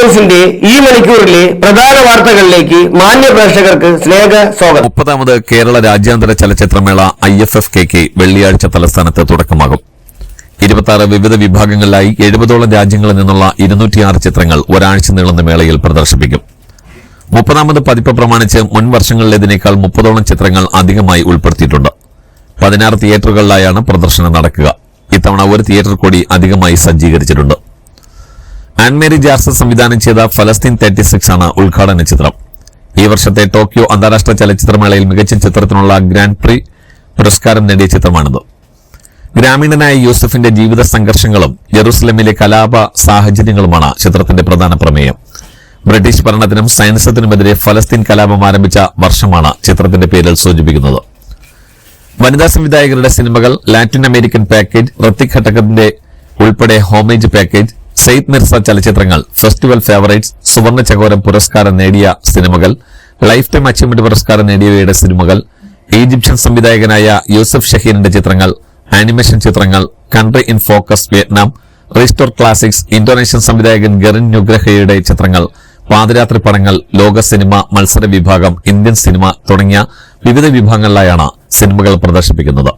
ന്യൂസിന്റെ ഈ മണിക്കൂറിലെ പ്രധാന വാർത്തകളിലേക്ക് മാന്യ പ്രേക്ഷകർക്ക് സ്നേഹ സ്വാഗതം. മുപ്പതാമത് കേരള രാജ്യാന്തര ചലച്ചിത്രമേള ഐ എഫ് എഫ് കെക്ക് വെള്ളിയാഴ്ച തലസ്ഥാനത്ത് തുടക്കമാകും. ഇരുപത്തി വിവിധ വിഭാഗങ്ങളിലായി എഴുപതോളം രാജ്യങ്ങളിൽ നിന്നുള്ള ഇരുന്നൂറ്റിയാറ് ചിത്രങ്ങൾ ഒരാഴ്ച നീളുന്ന മേളയിൽ പ്രദർശിപ്പിക്കും. മുപ്പതാമത് പതിപ്പ് പ്രമാണിച്ച് മുൻ വർഷങ്ങളിലേതിനേക്കാൾ മുപ്പതോളം ചിത്രങ്ങൾ അധികമായി ഉൾപ്പെടുത്തിയിട്ടുണ്ട്. പതിനാറ് തിയേറ്ററുകളിലായാണ് പ്രദർശനം നടക്കുക. ഇത്തവണ ഒരു തിയേറ്റർ കൂടി അധികമായി സജ്ജീകരിച്ചിട്ടുണ്ട്. ആൻമേരി ജാർസ സംവിധാനം ചെയ്ത ഫലസ്തീൻ തേർട്ടി സിക്സ് ആണ് ഉദ്ഘാടന ചിത്രം. ഈ വർഷത്തെ ടോക്കിയോ അന്താരാഷ്ട്ര ചലച്ചിത്രമേളയിൽ മികച്ച ചിത്രത്തിനുള്ള ഗ്രാൻഡ് പ്രി പുരസ്കാരം നേടിയ ചിത്രമാണിത്. ഗ്രാമീണനായ യൂസഫിന്റെ ജീവിത സംഘർഷങ്ങളും ജെറൂസലമിലെ കലാപ സാഹചര്യങ്ങളുമാണ് ചിത്രത്തിന്റെ പ്രധാന പ്രമേയം. ബ്രിട്ടീഷ് ഭരണത്തിനും സയൻസത്തിനുമെതിരെ ഫലസ്തീൻ കലാപം ആരംഭിച്ച വർഷമാണ് ചിത്രത്തിന്റെ പേരിൽ സൂചിപ്പിക്കുന്നത്. വനിതാ സംവിധായകരുടെ സിനിമകൾ ലാറ്റിൻ അമേരിക്കൻ പാക്കേജ് ഋത്തിക് ഘട്ടകത്തിന്റെ ഉൾപ്പെടെ ഹോമേജ് പാക്കേജ് സെയ്ദ് മിർസ ചലച്ചിത്രങ്ങൾ ഫെസ്റ്റിവൽ ഫേവറേറ്റ്സ് സുവർണ ചകോരം പുരസ്കാരം നേടിയ സിനിമകൾ ലൈഫ് ടൈം അച്ചീവ്മെന്റ് പുരസ്കാരം നേടിയവയുടെ സിനിമകൾ ഈജിപ്ഷ്യൻ സംവിധായകനായ യൂസഫ് ഷഹീറിന്റെ ചിത്രങ്ങൾ ആനിമേഷൻ ചിത്രങ്ങൾ country in focus Vietnam restore classics Indonesian സംവിധായകൻ ഗറിൻ നുഗ്രഹയുടെ ചിത്രങ്ങൾ പാതിരാത്രി പടങ്ങൾ ലോക സിനിമ മത്സര വിഭാഗം ഇന്ത്യൻ സിനിമ തുടങ്ങിയ വിവിധ വിഭാഗങ്ങളിലായാണ് സിനിമകൾ പ്രദർശിപ്പിക്കുന്നത്.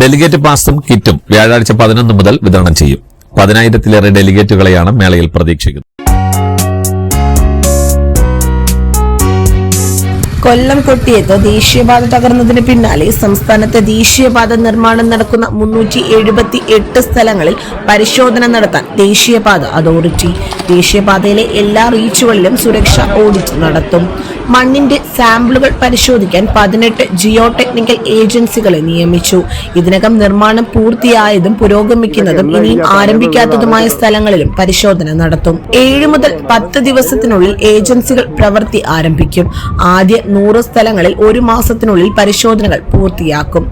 ഡെലിഗേറ്റ് പാസും കിറ്റും വ്യാഴാഴ്ച പതിനൊന്ന് മുതൽ വിതരണം ചെയ്യും. പതിനായിരത്തിലേറെ ഡെലിഗേറ്റുകളെയാണ് മേളയിൽ പ്രതീക്ഷിക്കുന്നത്. കൊല്ലം കൊട്ടിയത്ത് ദേശീയപാത തകർന്നതിന് പിന്നാലെ സംസ്ഥാനത്തെ ദേശീയപാത നിർമ്മാണം നടക്കുന്ന മുന്നൂറ്റി എഴുപത്തി എട്ട് സ്ഥലങ്ങളിൽ പരിശോധന നടത്താൻ ദേശീയപാത അതോറിറ്റി. ദേശീയപാതയിലെ എല്ലാ റീച്ചുകളിലും സുരക്ഷ ഓഡിറ്റ് നടത്തും. മണ്ണിന്റെ സാമ്പിളുകൾ പരിശോധിക്കാൻ പതിനെട്ട് ജിയോ ടെക്നിക്കൽ ഏജൻസികളെ നിയമിച്ചു. ഇതിനകം നിർമ്മാണം പൂർത്തിയായതും പുരോഗമിക്കുന്നതും ഇനിയും ആരംഭിക്കാത്തതുമായ സ്ഥലങ്ങളിലും പരിശോധന നടത്തും. ഏഴ് മുതൽ പത്ത് ദിവസത്തിനുള്ളിൽ ഏജൻസികൾ പ്രവൃത്തി ആരംഭിക്കും. ആദ്യ നൂറ് സ്ഥലങ്ങളിൽ ഒരു മാസത്തിനുള്ളിൽ പരിശോധനകൾ പൂർത്തിയാക്കും.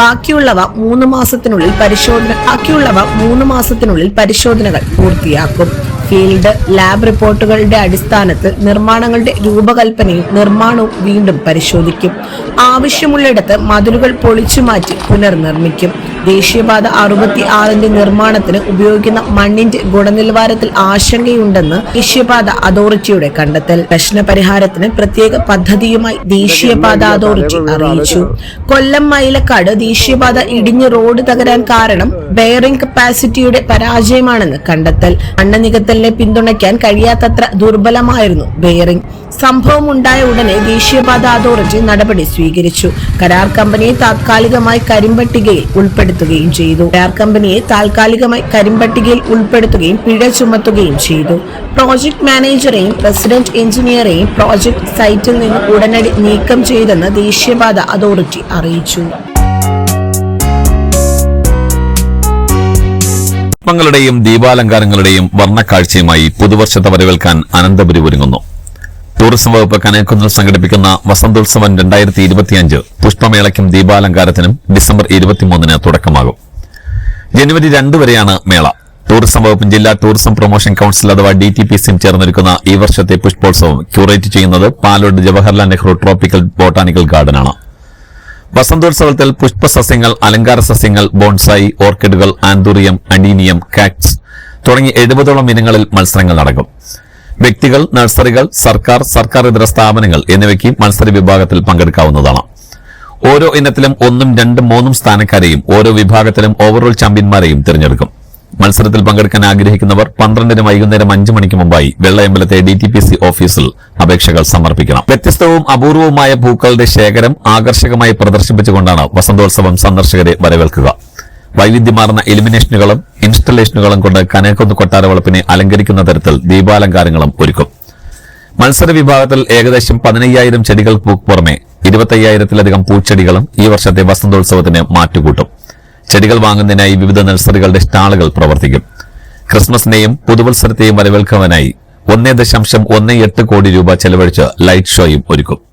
ബാക്കിയുള്ളവ മൂന്ന് മാസത്തിനുള്ളിൽ പരിശോധന ബാക്കിയുള്ളവ മൂന്ന് മാസത്തിനുള്ളിൽ പരിശോധനകൾ പൂർത്തിയാക്കും. ഫീൽഡ് ലാബ് റിപ്പോർട്ടുകളുടെ അടിസ്ഥാനത്തിൽ നിർമ്മാണങ്ങളുടെ രൂപകൽപ്പനയും നിർമ്മാണവും വീണ്ടും പരിശോധിക്കും. ആവശ്യമുള്ളിടത്ത് മതിലുകൾ പൊളിച്ചു മാറ്റി പുനർനിർമ്മിക്കും. ദേശീയപാത അറുപത്തി ആറിന്റെ നിർമ്മാണത്തിന് ഉപയോഗിക്കുന്ന മണ്ണിന്റെ ഗുണനിലവാരത്തിൽ ആശങ്കയുണ്ടെന്ന് ദേശീയപാത അതോറിറ്റിയുടെ കണ്ടെത്തൽ. പ്രശ്നപരിഹാരത്തിന് പ്രത്യേക പദ്ധതിയുമായി ദേശീയപാത അതോറിറ്റി അറിയിച്ചു. കൊല്ലം മൈലക്കാട് ദേശീയപാത ഇടിഞ്ഞ് റോഡ് തകരാൻ കാരണം ബെയറിംഗ് കപ്പാസിറ്റിയുടെ പരാജയമാണെന്ന് കണ്ടെത്തൽ. മണ്ണ് നികത്തലിനെ പിന്തുണയ്ക്കാൻ കഴിയാത്തത്ര ദുർബലമായിരുന്നു ബെയറിംഗ്. സംഭവം ഉണ്ടായ ഉടനെ ദേശീയപാത അതോറിറ്റി നടപടി സ്വീകരിച്ചു. കരാർ കമ്പനിയെ താത്കാലികമായി കരിമ്പട്ടികയിൽ ഉൾപ്പെടുത്തുകയും ചെയ്തു. എയർ കമ്പനിയെ താൽക്കാലികമായി കരിമ്പട്ടികയിൽ ഉൾപ്പെടുത്തുകയും പിഴ ചുമത്തുകയും ചെയ്തു. പ്രോജക്ട് മാനേജറെയും പ്രസിഡന്റ് എഞ്ചിനീയറെയും പ്രോജക്ട് സൈറ്റിൽ നിന്ന് ഉടനടി നീക്കം ചെയ്തെന്ന് ദേശീയപാത അതോറിറ്റി അറിയിച്ചു. പുഷ്പങ്ങളുടെയും ദീപാലങ്കാരങ്ങളുടെയും വർണക്കാഴ്ചയുമായി പുതുവർഷത്തെ വരവേൽക്കാൻ അനന്തപുരി ഒരുങ്ങുന്നു. ടൂറിസം വകുപ്പ് കനയക്കുന്നിൽ സംഘടിപ്പിക്കുന്ന വസന്തോത്സവം രണ്ടായിരത്തി ഇരുപത്തിയഞ്ച് പുഷ്പമേളയ്ക്കും ദീപാലങ്കാരത്തിനും ഡിസംബർ ഇരുപത്തിമൂന്നിന് തുടക്കമാകും. ജനുവരി രണ്ട് വരെയാണ് മേള. ടൂറിസം വകുപ്പും ജില്ലാ ടൂറിസം പ്രൊമോഷൻ കൌൺസിൽ അഥവാ ഡി ടി പി സിയും ചേർന്നിരിക്കുന്ന ഈ വർഷത്തെ പുഷ്പോത്സവം ക്യൂറേറ്റ് ചെയ്യുന്നത് പാലോട് ജവഹർലാൽ നെഹ്റു ട്രോപ്പിക്കൽ ബോട്ടാണിക്കൽ ഗാർഡനാണ്. വസന്തോത്സവത്തിൽ പുഷ്പസസ്യങ്ങൾ അലങ്കാര സസ്യങ്ങൾ ബോൺസായി ഓർക്കിഡുകൾ ആന്തൂറിയം അഡീനിയം കാക്സ് തുടങ്ങി എഴുപതോളം ഇനങ്ങളിൽ മത്സരങ്ങൾ നടക്കും. വ്യക്തികൾ നഴ്സറികൾ സർക്കാർ സർക്കാർ ഇതര സ്ഥാപനങ്ങൾ എന്നിവയ്ക്ക് മത്സര വിഭാഗത്തിൽ പങ്കെടുക്കാവുന്നതാണ്. ഓരോ ഇനത്തിലും ഒന്നും രണ്ടും മൂന്നും സ്ഥാനക്കാരെയും ഓരോ വിഭാഗത്തിലും ഓവറോൾ ചാമ്പ്യന്മാരെയും തിരഞ്ഞെടുക്കും. മത്സരത്തിൽ പങ്കെടുക്കാൻ ആഗ്രഹിക്കുന്നവർ പന്ത്രണ്ടിന് വൈകുന്നേരം അഞ്ചു മണിക്ക് മുമ്പായി വെള്ളയമ്പലത്തെ ഡി ടി പി സി ഓഫീസിൽ അപേക്ഷകൾ സമർപ്പിക്കണം. വ്യത്യസ്തവും അപൂർവവുമായ പൂക്കളുടെ ശേഖരം ആകർഷകമായി പ്രദർശിപ്പിച്ചുകൊണ്ടാണ് വസന്തോത്സവം സന്ദർശകരെ വരവേൽക്കുക. വൈവിധ്യമാർന്ന എലിമിനേഷനുകളും ഇൻസ്റ്റലേഷനുകളും കൊണ്ട് കനേക്കൊന്ന് കൊട്ടാരവളപ്പിനെ അലങ്കരിക്കുന്ന തരത്തിൽ ദീപാലങ്കാരങ്ങളും ഒരുക്കും. മത്സര വിഭാഗത്തിൽ ഏകദേശം പതിനയ്യായിരം ചെടികൾക്ക് പുറമെ ഇരുപത്തയ്യായിരത്തിലധികം പൂച്ചെടികളും ഈ വർഷത്തെ വസന്തോത്സവത്തിന് മാറ്റുകൂട്ടും. ചെടികൾ വാങ്ങുന്നതിനായി വിവിധ നഴ്സറികളുടെ സ്റ്റാളുകൾ പ്രവർത്തിക്കും. ക്രിസ്മസിനെയും പുതുവത്സരത്തെയും വരവേൽക്കുവാനായി ഒന്നേ ദശാംശം ഒന്നേ എട്ട് കോടി രൂപ ചെലവഴിച്ച് ലൈറ്റ് ഷോയും ഒരുക്കും.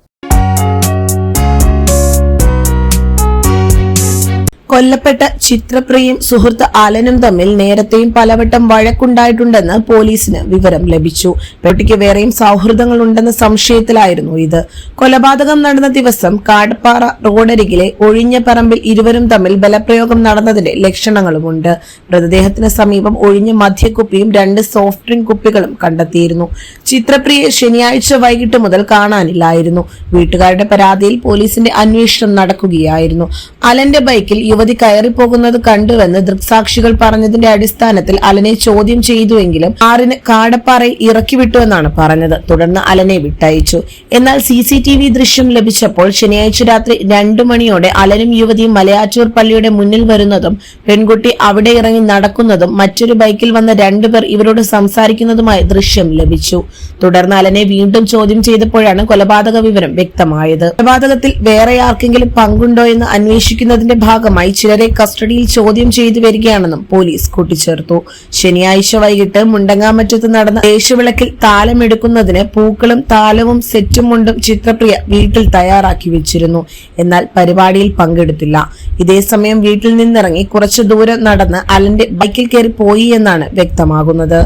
കൊല്ലപ്പെട്ട ചിത്രപ്രിയയും സുഹൃത്ത് അലനും തമ്മിൽ നേരത്തെയും പലവട്ടം വഴക്കുണ്ടായിട്ടുണ്ടെന്ന് പോലീസിന് വിവരം ലഭിച്ചു. പെട്ടിക്ക് വേറെയും സൗഹൃദങ്ങൾ ഉണ്ടെന്ന സംശയത്തിലായിരുന്നു ഇത്. കൊലപാതകം നടന്ന ദിവസം കാടപ്പാറ റോഡരികിലെ ഒഴിഞ്ഞ പറമ്പിൽ ഇരുവരും തമ്മിൽ ബലപ്രയോഗം നടന്നതിന്റെ ലക്ഷണങ്ങളുമുണ്ട്. മൃതദേഹത്തിന് സമീപം ഒഴിഞ്ഞ മദ്യക്കുപ്പിയും രണ്ട് സോഫ്റ്റ് ഡ്രിങ്ക് കുപ്പികളും കണ്ടെത്തിയിരുന്നു. ചിത്രപ്രിയെ ശനിയാഴ്ച വൈകിട്ട് മുതൽ കാണാനില്ലായിരുന്നു. വീട്ടുകാരുടെ പരാതിയിൽ പോലീസിന്റെ അന്വേഷണം നടക്കുകയായിരുന്നു. അലന്റെ ബൈക്കിൽ യുവതി കയറിപ്പോകുന്നത് കണ്ടുവെന്ന് ദൃക്സാക്ഷികൾ പറഞ്ഞതിന്റെ അടിസ്ഥാനത്തിൽ അലനെ ചോദ്യം ചെയ്തുവെങ്കിലും ആറിന് കാടപ്പാറയിൽ ഇറക്കി വിട്ടുവെന്നാണ് പറഞ്ഞത്. തുടർന്ന് അലനെ വിട്ടയച്ചു. എന്നാൽ സി സി ടി വി ദൃശ്യം ലഭിച്ചപ്പോൾ ശനിയാഴ്ച രാത്രി രണ്ടു മണിയോടെ അലനും യുവതിയും മലയാറ്റൂർ പള്ളിയുടെ മുന്നിൽ വരുന്നതും പെൺകുട്ടി അവിടെ ഇറങ്ങി നടക്കുന്നതും മറ്റൊരു ബൈക്കിൽ വന്ന രണ്ടുപേർ ഇവരോട് സംസാരിക്കുന്നതുമായ ദൃശ്യം ലഭിച്ചു. തുടർന്ന് അലനെ വീണ്ടും ചോദ്യം ചെയ്തപ്പോഴാണ് കൊലപാതക വിവരം വ്യക്തമായത്. കൊലപാതകത്തിൽ വേറെ ആർക്കെങ്കിലും പങ്കുണ്ടോ എന്ന് അന്വേഷിക്കുന്നതിന്റെ ഭാഗമായി ചിലരെ കസ്റ്റഡിയിൽ ചോദ്യം ചെയ്തു വരികയാണെന്നും പോലീസ് കൂട്ടിച്ചേർത്തു. ശനിയാഴ്ച വൈകിട്ട് മുണ്ടങ്ങാമറ്റത്ത് നടന്ന ദേശവിളക്കിൽ താലമെടുക്കുന്നതിന് പൂക്കളും താലവും സെറ്റും മുണ്ടും ചിത്രപ്രിയ വീട്ടിൽ തയ്യാറാക്കി വെച്ചിരുന്നു. എന്നാൽ പരിപാടിയിൽ പങ്കെടുത്തില്ല. ഇതേസമയം വീട്ടിൽ നിന്നിറങ്ങി കുറച്ചു ദൂരം നടന്ന് അലന്റെ ബൈക്കിൽ കയറി പോയി എന്നാണ് വ്യക്തമാകുന്നത്.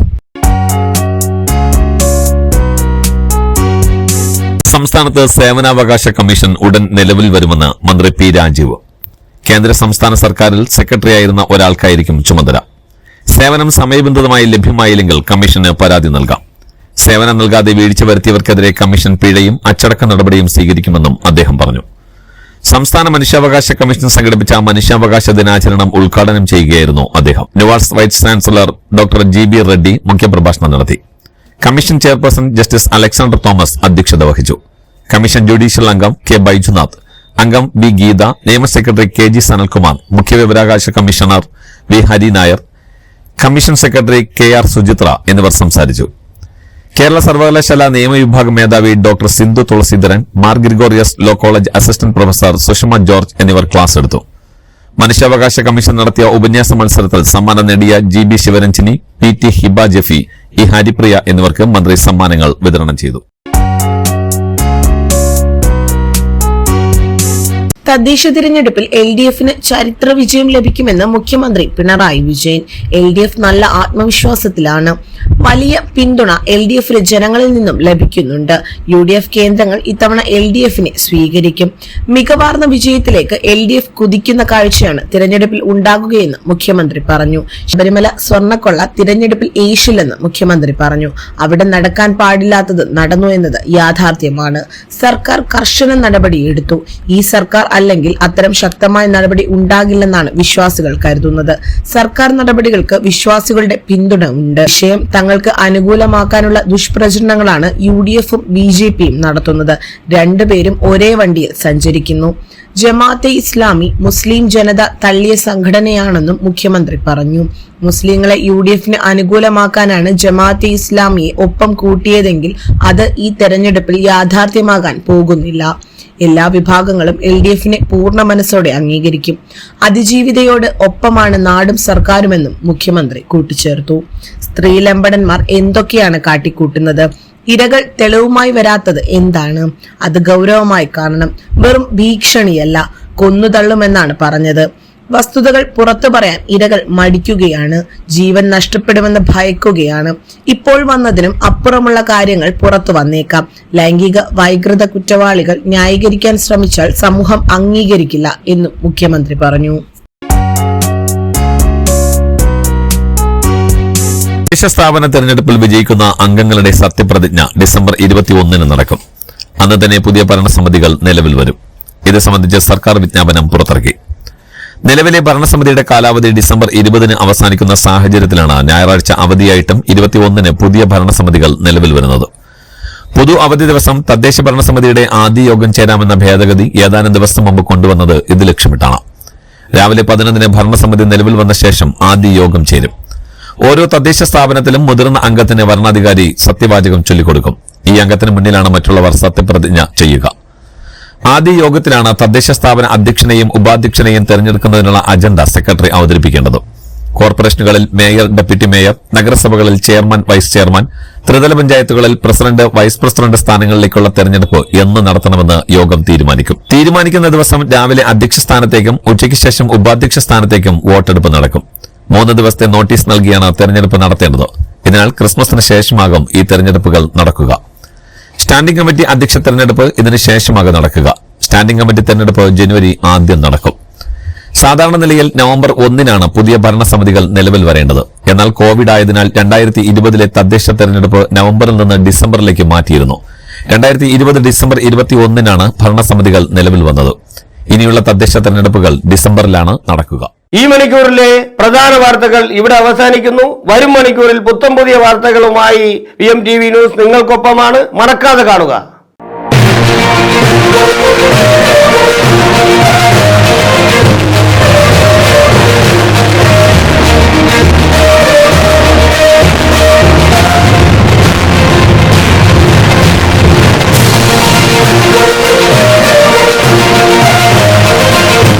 സംസ്ഥാനത്ത് സേവനാവകാശ കമ്മീഷൻ ഉടൻ നിലവിൽ വരുമെന്ന് മന്ത്രി പി രാജീവ്. കേന്ദ്ര സംസ്ഥാന സർക്കാരിൽ സെക്രട്ടറിയായിരുന്ന ഒരാൾക്കായിരിക്കും ചുമതല. സേവനം സമയബന്ധിതമായി ലഭ്യമായില്ലെങ്കിൽ കമ്മീഷന് പരാതി നൽകാം. സേവനം നൽകാതെ വീഴ്ച വരുത്തിയവർക്കെതിരെ കമ്മീഷൻ പിഴയും അച്ചടക്ക നടപടിയും സ്വീകരിക്കുമെന്നും അദ്ദേഹം പറഞ്ഞു. സംസ്ഥാന മനുഷ്യാവകാശ കമ്മീഷൻ സംഘടിപ്പിച്ച മനുഷ്യാവകാശ ദിനാചരണം ഉദ്ഘാടനം ചെയ്യുകയായിരുന്നു അദ്ദേഹം. NUALS vice chancellor doctor G B Reddy മുഖ്യപ്രഭാഷണം നടത്തി. Commission chairperson justice Alexander Thomas അധ്യക്ഷത വഹിച്ചു. കമ്മീഷൻ ജുഡീഷ്യൽ അംഗം കെ ബൈജുനാഥ് അംഗം വി ഗീത നിയമ സെക്രട്ടറി കെ ജി സനൽകുമാർ മുഖ്യ വിവരാകാശ commissioner V Hari Nair commission secretary K R Suchithra എന്നിവർ സംസാരിച്ചു. കേരള സർവകലാശാല നിയമവിഭാഗം മേധാവി doctor Sindhu Thulaseedharan Mar Gregorios law college assistant professor Sushama George എന്നിവർ ക്ലാസ് എടുത്തു. മനുഷ്യാവകാശ കമ്മീഷൻ നടത്തിയ ഉപന്യാസ മത്സരത്തിൽ സമ്മാനം നേടിയ G B Sivaranjini P T Hiba Jaffy E Haripriya എന്നിവർക്ക് മന്ത്രി സമ്മാനങ്ങൾ വിതരണം ചെയ്തു. തദ്ദേശ തിരഞ്ഞെടുപ്പിൽ എൽ ഡി എഫിന് ചരിത്ര വിജയം ലഭിക്കുമെന്ന് മുഖ്യമന്ത്രി Pinarayi Vijayan. L D F നല്ല ആത്മവിശ്വാസത്തിലാണ്. വലിയ പിന്തുണ എൽ ഡി എഫിന് ജനങ്ങളിൽ നിന്നും ലഭിക്കുന്നുണ്ട്. യു ഡി എഫ് കേന്ദ്രങ്ങൾ ഇത്തവണ എൽ ഡി എഫിനെ സ്വീകരിക്കും. മികവാർന്ന വിജയത്തിലേക്ക് എൽ ഡി എഫ് കുതിക്കുന്ന കാഴ്ചയാണ് തിരഞ്ഞെടുപ്പിൽ ഉണ്ടാകുകയെന്ന് മുഖ്യമന്ത്രി പറഞ്ഞു. ശബരിമല സ്വർണക്കൊള്ള തിരഞ്ഞെടുപ്പിൽ ഏശില്ലെന്ന് മുഖ്യമന്ത്രി പറഞ്ഞു. അവിടെ നടക്കാൻ പാടില്ലാത്തത് നടന്നു എന്നത് യാഥാർത്ഥ്യമാണ്. സർക്കാർ കർശന നടപടിയെടുത്തു. ഈ സർക്കാർ അല്ലെങ്കിൽ അത്തരം ശക്തമായ നടപടി ഉണ്ടാകില്ലെന്നാണ് വിശ്വാസികൾ കരുതുന്നത്. സർക്കാർ നടപടികൾക്ക് വിശ്വാസികളുടെ പിന്തുണ ഉണ്ട് വിഷയം തങ്ങൾക്ക് അനുകൂലമാക്കാനുള്ള ദുഷ്പ്രചരണങ്ങളാണ് യു ഡി എഫും ബി ജെ പിയും നടത്തുന്നത്. രണ്ടുപേരും ഒരേ വണ്ടിയിൽ സഞ്ചരിക്കുന്നു. ജമാഅത്തെ ഇസ്ലാമി മുസ്ലിം ജനത തള്ളിയ സംഘടനയാണെന്നും മുഖ്യമന്ത്രി പറഞ്ഞു. മുസ്ലിങ്ങളെ യു ഡി എഫിന് അനുകൂലമാക്കാനാണ് ജമാഅത്തെ ഇസ്ലാമിയെ ഒപ്പം കൂട്ടിയതെങ്കിൽ അത് ഈ തെരഞ്ഞെടുപ്പിൽ യാഥാർത്ഥ്യമാകാൻ പോകുന്നില്ല. എല്ലാ വിഭാഗങ്ങളും എൽ ഡി എഫിനെ പൂർണ മനസ്സോടെ അംഗീകരിക്കും. അതിജീവിതയോട് ഒപ്പമാണ് നാടും സർക്കാരുമെന്നും മുഖ്യമന്ത്രി കൂട്ടിച്ചേർത്തു. സ്ത്രീ ലമ്പടന്മാർ എന്തൊക്കെയാണ് കാട്ടിക്കൂട്ടുന്നത്? ഇരകൾ തെളിവുമായി വരാത്തത് എന്താണ്? അത് ഗൗരവമായി കാണണം. വെറും ഭീഷണിയല്ല കൊന്നുതള്ളുമെന്നാണ് പറഞ്ഞത്. വസ്തുതകൾ പുറത്തു പറയാൻ ഇരകൾ മടിക്കുകയാണ് ജീവൻ നഷ്ടപ്പെടുമെന്ന് ഭയക്കുകയാണ്. ഇപ്പോൾ വന്നതിനും അപ്പുറമുള്ള കാര്യങ്ങൾ പുറത്തു വന്നേക്കാം. ലൈംഗിക വൈകൃത കുറ്റവാളികൾ ന്യായീകരിക്കാൻ ശ്രമിച്ചാൽ സമൂഹം അംഗീകരിക്കില്ല എന്നും മുഖ്യമന്ത്രി പറഞ്ഞു. തദ്ദേശ സ്ഥാപന തെരഞ്ഞെടുപ്പിൽ വിജയിക്കുന്ന അംഗങ്ങളുടെ സത്യപ്രതിജ്ഞ ഡിസംബർ ഇരുപത്തിയൊന്നിന് നടക്കും. അന്ന് തന്നെ പുതിയ ഭരണസമിതികൾ നിലവിൽ വരും. ഇത് സംബന്ധിച്ച് സർക്കാർ വിജ്ഞാപനം പുറത്തിറക്കി. നിലവിലെ ഭരണസമിതിയുടെ കാലാവധി ഡിസംബർ ഇരുപതിന് അവസാനിക്കുന്ന സാഹചര്യത്തിലാണ് ഞായറാഴ്ച അവധിയായിട്ടും ഇരുപത്തിയൊന്നിന് പുതിയ ഭരണസമിതികൾ നിലവിൽ വരുന്നത്. പൊതു അവധി ദിവസം തദ്ദേശ ഭരണസമിതിയുടെ ആദ്യ യോഗം ചേരാമെന്ന ഭേദഗതി ഏതാനും ദിവസം മുമ്പ് കൊണ്ടുവന്നത് ഇത് ലക്ഷ്യമിട്ടാണ്. രാവിലെ പതിനൊന്നിന് ഭരണസമിതി നിലവിൽ വന്ന ശേഷം ആദ്യ യോഗം ചേരും. ഓരോ തദ്ദേശ സ്ഥാപനത്തിലും മുതിർന്ന അംഗത്തിന് വരണാധികാരി സത്യവാചകം ചൊല്ലിക്കൊടുക്കും. ഈ അംഗത്തിന് മുന്നിലാണ് മറ്റുള്ളവർ സത്യപ്രതിജ്ഞ ചെയ്യുക. ആദ്യ യോഗത്തിലാണ് തദ്ദേശ സ്ഥാപന അധ്യക്ഷനെയും ഉപാധ്യക്ഷനെയും തെരഞ്ഞെടുക്കുന്നതിനുള്ള അജണ്ട സെക്രട്ടറി അവതരിപ്പിക്കേണ്ടത്. കോർപ്പറേഷനുകളിൽ മേയർ ഡെപ്യൂട്ടി മേയർ നഗരസഭകളിൽ ചെയർമാൻ വൈസ് ചെയർമാൻ ത്രിതല പഞ്ചായത്തുകളിൽ പ്രസിഡന്റ് വൈസ് പ്രസിഡന്റ് സ്ഥാനങ്ങളിലേക്കുള്ള തെരഞ്ഞെടുപ്പ് എന്ന് നടത്തണമെന്ന് യോഗം തീരുമാനിക്കും. തീരുമാനിക്കുന്ന ദിവസം രാവിലെ അധ്യക്ഷ സ്ഥാനത്തേക്കും ഉച്ചയ്ക്ക് ശേഷം ഉപാധ്യക്ഷ സ്ഥാനത്തേക്കും വോട്ടെടുപ്പ് നടക്കും. മൂന്ന് ദിവസത്തെ നോട്ടീസ് നൽകിയാണ് തെരഞ്ഞെടുപ്പ് നടത്തേണ്ടത്. ഇതിനാൽ ക്രിസ്മസിന് ശേഷമാകും ഈ തെരഞ്ഞെടുപ്പുകൾ നടക്കുക. സ്റ്റാൻഡിംഗ് കമ്മിറ്റി അധ്യക്ഷ തെരഞ്ഞെടുപ്പ് ഇതിന് ശേഷമാകും നടക്കുക. സ്റ്റാൻഡിംഗ് കമ്മിറ്റി തെരഞ്ഞെടുപ്പ് ജനുവരി ആദ്യം നടക്കും. സാധാരണ നിലയിൽ നവംബർ ഒന്നിനാണ് പുതിയ ഭരണസമിതികൾ നിലവിൽ വരേണ്ടത്. എന്നാൽ കോവിഡ് ആയതിനാൽ രണ്ടായിരത്തി ഇരുപതിലെ തദ്ദേശ തെരഞ്ഞെടുപ്പ് നവംബറിൽ നിന്ന് ഡിസംബറിലേക്ക് മാറ്റിയിരുന്നു. രണ്ടായിരത്തി ഇരുപത് ഡിസംബർ ഇരുപത്തി ഒന്നിനാണ് ഭരണസമിതികൾ നിലവിൽ വന്നത്. ഇനിയുള്ള തദ്ദേശ തെരഞ്ഞെടുപ്പുകൾ ഡിസംബറിലാണ് നടക്കുക. ഈ മണിക്കൂറിലെ പ്രധാന വാർത്തകൾ ഇവിടെ അവസാനിക്കുന്നു. വരും മണിക്കൂറിൽ പുത്തം പുതിയ വാർത്തകളുമായി P M T V news നിങ്ങൾക്കൊപ്പമാണ്. മറക്കാതെ കാണുക.